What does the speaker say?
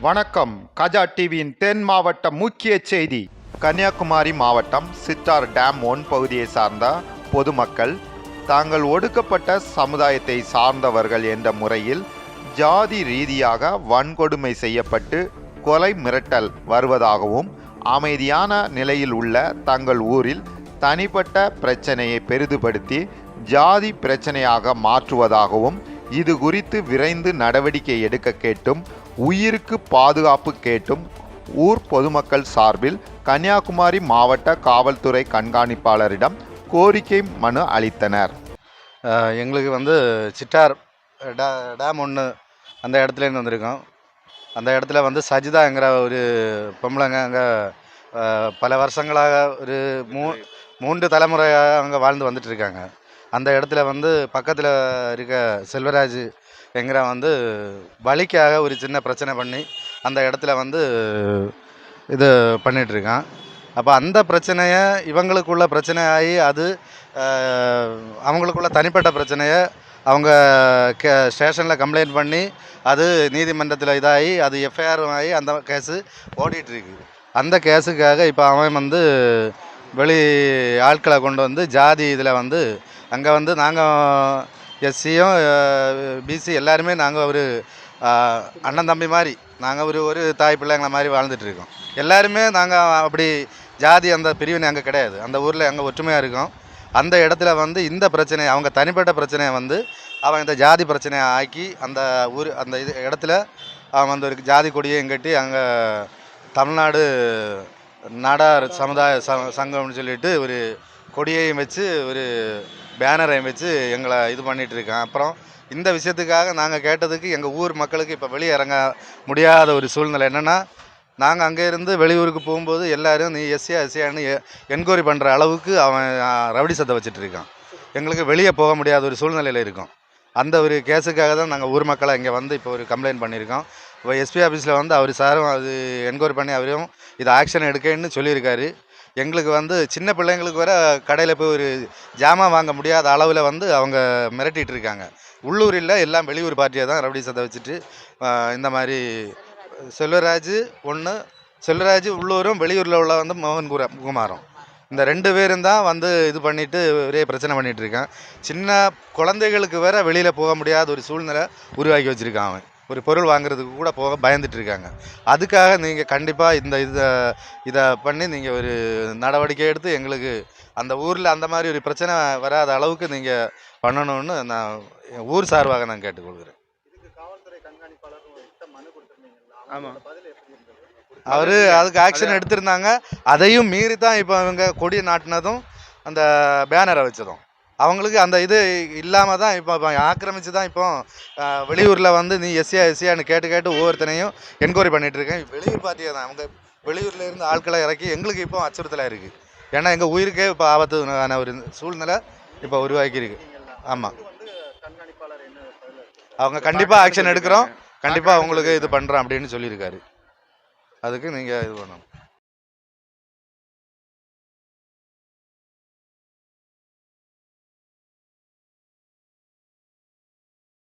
வணக்கம். கஜா டிவியின் தென் மாவட்ட முக்கிய செய்தி. கன்னியாகுமரி மாவட்டம் சிற்றார் டேம் ஒன் பகுதியை சார்ந்த பொதுமக்கள் தாங்கள் ஒடுக்கப்பட்ட சமுதாயத்தை சார்ந்தவர்கள் என்ற முறையில் ஜாதி ரீதியாக வன்கொடுமை செய்யப்பட்டு கொலை மிரட்டல் வருவதாகவும் அமைதியான நிலையில் உள்ள தங்கள் ஊரில் தனிப்பட்ட பிரச்சனையை பெரிதுபடுத்தி ஜாதி பிரச்சனையாக மாற்றுவதாகவும் இது குறித்து விரைந்து நடவடிக்கை எடுக்க கேட்டும் உயிருக்கு பாதுகாப்பு கேட்டும் ஊர் பொதுமக்கள் சார்பில் கன்னியாகுமரி மாவட்ட காவல்துறை கண்காணிப்பாளரிடம் கோரிக்கை மனு அளித்தனர். எங்களுக்கு வந்து சிட்டார் டே டேம் ஒன்று அந்த இடத்துலேருந்து வந்திருக்கோம். அந்த இடத்துல வந்து சஜிதாங்கிற ஒரு பொம்பளைங்க அங்கே பல வருஷங்களாக ஒரு மூ மூன்று தலைமுறையாக அங்கே வாழ்ந்து வந்துட்டு இருக்காங்க அந்த இடத்துல வந்து பக்கத்தில் இருக்க செல்வராஜ் என்கிற வந்து வலிக்காக ஒரு சின்ன பிரச்சனை பண்ணி அந்த இடத்துல வந்து இது பண்ணிட்டு இருக்கான் அப்போ அந்த பிரச்சனையை இவங்களுக்குள்ள பிரச்சனை ஆகி அது அவங்களுக்குள்ள தனிப்பட்ட பிரச்சனையை அவங்க கே ஸ்டேஷனில் கம்ப்ளைண்ட் பண்ணி அது நீதிமன்றத்தில் இதாகி அது எஃப்ஐஆர் ஆகி அந்த கேஸு ஓடிட்டுருக்கு. அந்த கேஸுக்காக இப்போ அவன் வந்து வெளி ஆட்களை கொண்டு வந்து ஜாதி இதில் வந்து அங்கே வந்து நாங்கள் எஸ்சியும் பிசி எல்லாருமே நாங்கள் ஒரு அண்ணன் தம்பி மாதிரி நாங்கள் ஒரு ஒரு தாய் பிள்ளைங்களை மாதிரி வாழ்ந்துட்டு இருக்கோம். எல்லாருமே நாங்கள் அப்படி ஜாதி அந்த பிரிவினை அங்கே கிடையாது. அந்த ஊரில் அங்கே ஒற்றுமையாக இருக்கோம். அந்த இடத்துல வந்து இந்த பிரச்சனையை அவங்க தனிப்பட்ட பிரச்சனையை வந்து அவன் இந்த ஜாதி பிரச்சனையை ஆக்கி அந்த ஊர் அந்த இது இடத்துல அவன் வந்து ஒரு ஜாதி கொடியையும் கட்டி அங்கே தமிழ்நாடு நாடார் சமுதாய ச- சங்கம்னு சொல்லிட்டு ஒரு கொடியையும் வச்சு ஒரு பேனரையும் வச்சு எங்களை இது பண்ணிகிட்ருக்கேன் இருக்கான் அப்புறம் இந்த விஷயத்துக்காக நாங்கள் கேட்டதுக்கு எங்கள் ஊர் மக்களுக்கு இப்போ வெளியே இறங்க முடியாத ஒரு சூழ்நிலை என்னென்னா நாங்கள் அங்கேருந்து வெளியூருக்கு போகும்போது எல்லோரும் நீ எஸ்சியா எஸ்சியான்னு என்கொயரி பண்ணுற அளவுக்கு அவன் ரவுடி சத்தை வச்சுட்டு இருக்கான் எங்களுக்கு வெளியே போக முடியாத ஒரு சூழ்நிலையில் இருக்கோம். அந்த ஒரு கேஸுக்காக தான் நாங்கள் ஊர் மக்களை இங்கே வந்து இப்போ ஒரு கம்ப்ளைண்ட் பண்ணியிருக்கோம். இப்போ எஸ்பி ஆஃபீஸில் வந்து அவர் சாரும் அது என்கொயரி பண்ணி அவரும் இது ஆக்ஷன் எடுக்கன்னு சொல்லியிருக்காரு. எங்களுக்கு வந்து சின்ன பிள்ளைங்களுக்கு வர கடையில் போய் ஒரு ஜாமான் வாங்க முடியாத அளவில் வந்து அவங்க மிரட்டிகிட்டு இருக்காங்க. உள்ளூரில் எல்லாம் வெளியூர் பார்ட்டியை தான் ரவுடி சதை வச்சுட்டு இந்த மாதிரி செல்வராஜ் ஒன்று செல்வராஜ் உள்ளூரும் வெளியூரில் உள்ள வந்து மோகன் குர குமாரம். இந்த ரெண்டு பேரும் தான் வந்து இது பண்ணிவிட்டு ஒரே பிரச்சனை பண்ணிட்டு இருக்கான். சின்ன குழந்தைகளுக்கு வேற வெளியில் போக முடியாத ஒரு சூழ்நிலை உருவாக்கி வச்சுருக்கான் அவன். ஒரு பொருள் வாங்குறதுக்கு கூட போக பயந்துட்டு இருக்காங்க அதுக்காக நீங்கள் கண்டிப்பாக இந்த இதை இதை பண்ணி நீங்கள் ஒரு நடவடிக்கை எடுத்து எங்களுக்கு அந்த ஊரில் அந்த மாதிரி ஒரு பிரச்சனை வராத அளவுக்கு நீங்கள் பண்ணணும்னு நான் ஊர் சார்பாக நான் கேட்டுக்கொள்கிறேன். ஆமாம் அவர் அதுக்கு ஆக்ஷன் எடுத்திருந்தாங்க. அதையும் மீறி தான் இப்போ அவங்க கொடியை நாட்டினதும் அந்த பேனரை வச்சதும். அவங்களுக்கு அந்த இது இல்லாமல் தான் இப்போ இப்போ தான் இப்போ வெளியூரில் வந்து நீ எஸ்சியா எஸ்சியான்னு கேட்டு கேட்டு ஒவ்வொருத்தனையும் என்கொயரி பண்ணிகிட்ருக்கேன் இருக்கேன். வெளியூர் பார்த்தியா தான்? அவங்க வெளியூரில் இருந்து ஆட்களை இறக்கி எங்களுக்கு இப்போ அச்சுறுத்தலாக இருக்குது ஏன்னா எங்கள் உயிருக்கே இப்போ ஆபத்துக்கான ஒரு சூழ்நிலை இப்போ உருவாக்கியிருக்கு. ஆமாம் அவங்க கண்டிப்பாக ஆக்ஷன் எடுக்கிறோம். கண்டிப்பாக அவங்களுக்கு இது பண்ணுறோம் அப்படின்னு சொல்லியிருக்காரு. அதுக்கு நீங்கள் இது பண்ணணும்.